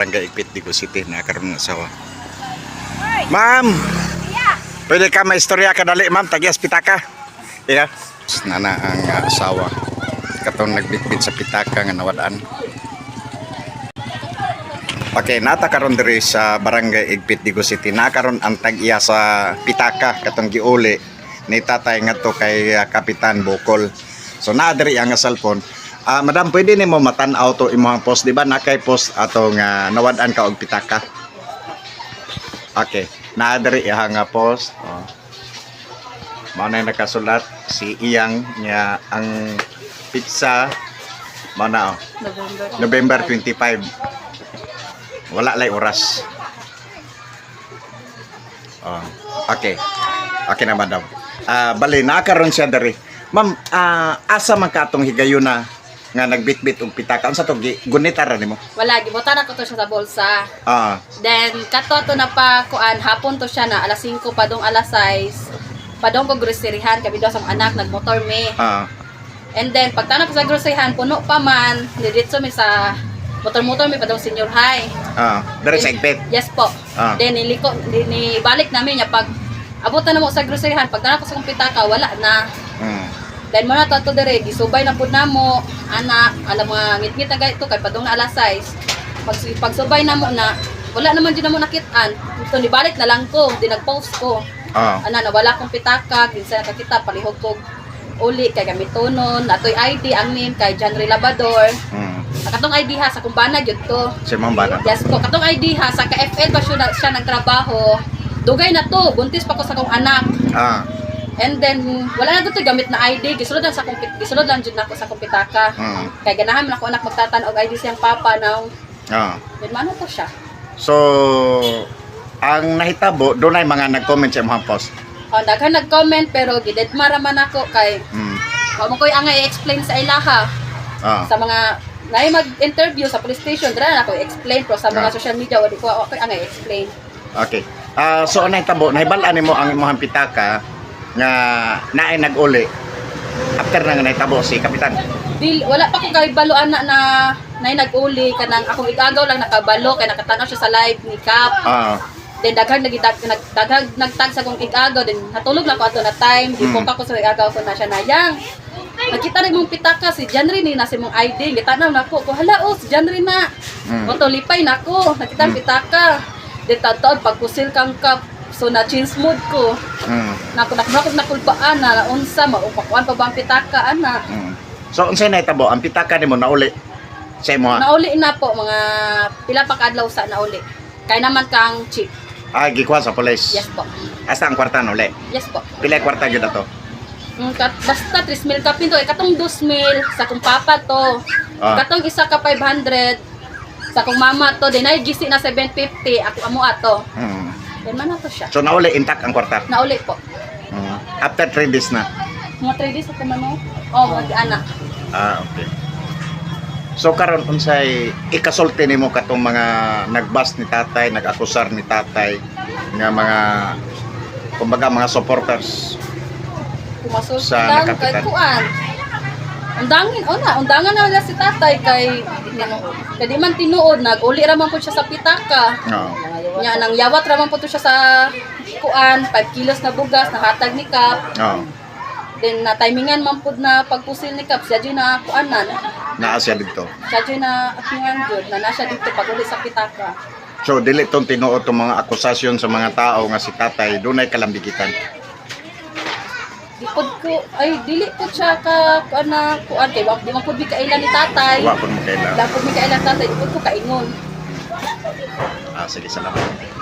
Barangay Igpit, Digo City, nakaroon ng asawa. Ma'am! Pwede ka maistorya ka dali, ma'am. Tagias pitaka. Iya. Nana ang uh, asawa. Katong nagbitbit sa pitaka nga nawadaan. Okay, nata karon diri sa Barangay Igpit, Digo City. Nakaroon ang tag-iya sa pitaka katong giuli ni tatay ngadto kay uh, Kapitan Bokol. So naa diri ang cellphone. Ah, madam, pwede nimo matan-aw to imong post, di ba? Nakay post ato nga nawadaan ka og pitaka. Okay, naa diri iya nga post. Oh. Mao na nakasulat si Iyang nga ang pizza mao na oh. November. November 25. Wala lay oras. Oh, okay. Okay na madam. Ah, bali nakaroon siya diri. Ma'am, ah, asa man ka atong higayon na nga nagbitbit og pitaka unsa to gi gunitara nimo? Wala, gibutan ako to siya sa bulsa. Ah, Then, kato to na pa, kuan, hapon to siya na, alas 5 pa dong alas 6. Padong ko groceryhan, kami daw sa mga anak, nagmotor me. ah, And then, pagtanong ko sa groceryhan, puno pa man, diretso mi sa motor-motor mi padong senior high. ah, diri sa igpit. Yes po. Ah. Then, niliko, ni, balik namin niya, pag abutan na mo sa groceryhan, pagtanong ko sa kumpitaka, wala na. Then mo na to to dire, gisubay na pud namo, anak, alam mga ngit-ngit na gayto kay padung na alas 6. Pag pagsubay na mo na, wala naman din na mo nakitaan. Ito ni balik na lang ko, di nag-post ko. Ah, Ana nawala kong pitaka, kinsa nakakita palihog ko uli kay gamitonon, natoy ID ang name kay Janry Labador. mm. Katong ID ha sa kumbana gyud to. Si Ma'am Bana. Yes po, katong ID ha sa KFL pa siya, siya nagtrabaho. Dugay na to, buntis pa ko sa kong anak. Ah, And then wala na to gamit na ID, gisulod lang sa kumpit, gisulod lang jud nako sa kumpitaka. mm. Kay ganahan man ako anak magtatan og ID siyang papa now. Ah. Then ano to siya? So, ang nahitabo, doon ay mga nag-comment sa imong post. Oh, daghan nag-comment pero gidedmara man ako kay Mm. Mo koy angay i-explain sa ilaha Ah. sa mga nay mag-interview sa police station dira na ako i-explain pero sa mga Ah. social media wala ko wa koy angay i-explain. Okay. Ah, so anay tabo, nahibalaan nimo ang imong pitaka nga naay nag-uli. After na nga nahitabo si kapitan. Dil wala pa ko kay balo ana na nay nag-uli kanang akong igagaw lang nakabalo kay nakatanaw siya sa live ni Cap. Ah. Then daghang nagidag nag daghang nagtag sa kong igagaw then natulog lang ko ato na time di Mm. ko sa igagaw ko na siya na yang. Nakita na mong pitaka si Janry ni nasa mong ID gitanaw na ko ko hala oh si Janry na. Mm. Moto lipay na ko nakita Mm. pitaka. Di tataon pagkusil kang kap so na change mood ko. Mm. Nako nakakot na kulbaan na unsa maupakuan pa ba ang pitaka ana. Mm. So unsay nahitabo ang pitaka nimo nauli sa imo? ha? Nauli na po mga pila pa kadlaw sa nauli. Kay naman kang chief. Ah, gikuha sa police. Yes po. Hasta ang kwarta nauli. Yes po. Pila kwarta gyud ato? Mm, kat, basta 3 mil ka pinto, eh, katong 2 mil, sa kong papa to, Ah. katong isa ka 500, sa kong mama to, din ay gisi na 750, ako amo ato. Mm. Then man to siya. So nauli intact ang kwarta. Nauli po. Mm. After 3 days na. Mga 3 days ako man mo. Oh, mag anak. Ah, okay. So karon unsay ikasulti nimo katong mga nagbas ni tatay, nag-akusar ni tatay nga mga kumbaga mga supporters. Kumasul Sa kay nakapitan. kuan. Undangin, oh na, undangan na nila si tatay kay kay di man tinuod nag-uli ra man po siya sa pitaka. Oo. Nya nang yawat ra man po to siya sa kuan, 5 kilos na bugas na hatag ni Kap. Oo. Then na timingan man pud na pagpusil ni Kap, siya dyan na kuanan. Naa siya dito. Siya dyan na atingan jud na nasa dito pag uli sa pitaka. So dili tong tinuod tong mga akusasyon sa mga tao nga si tatay dunay kalambigitan. Di ko ay dili pud siya ka kuan na kuan kay wa di man pud mi kailan ni tatay. Wa pud mo kailan. Dapat mi kailan tatay, di ko kaingon. Ah, sige salamat.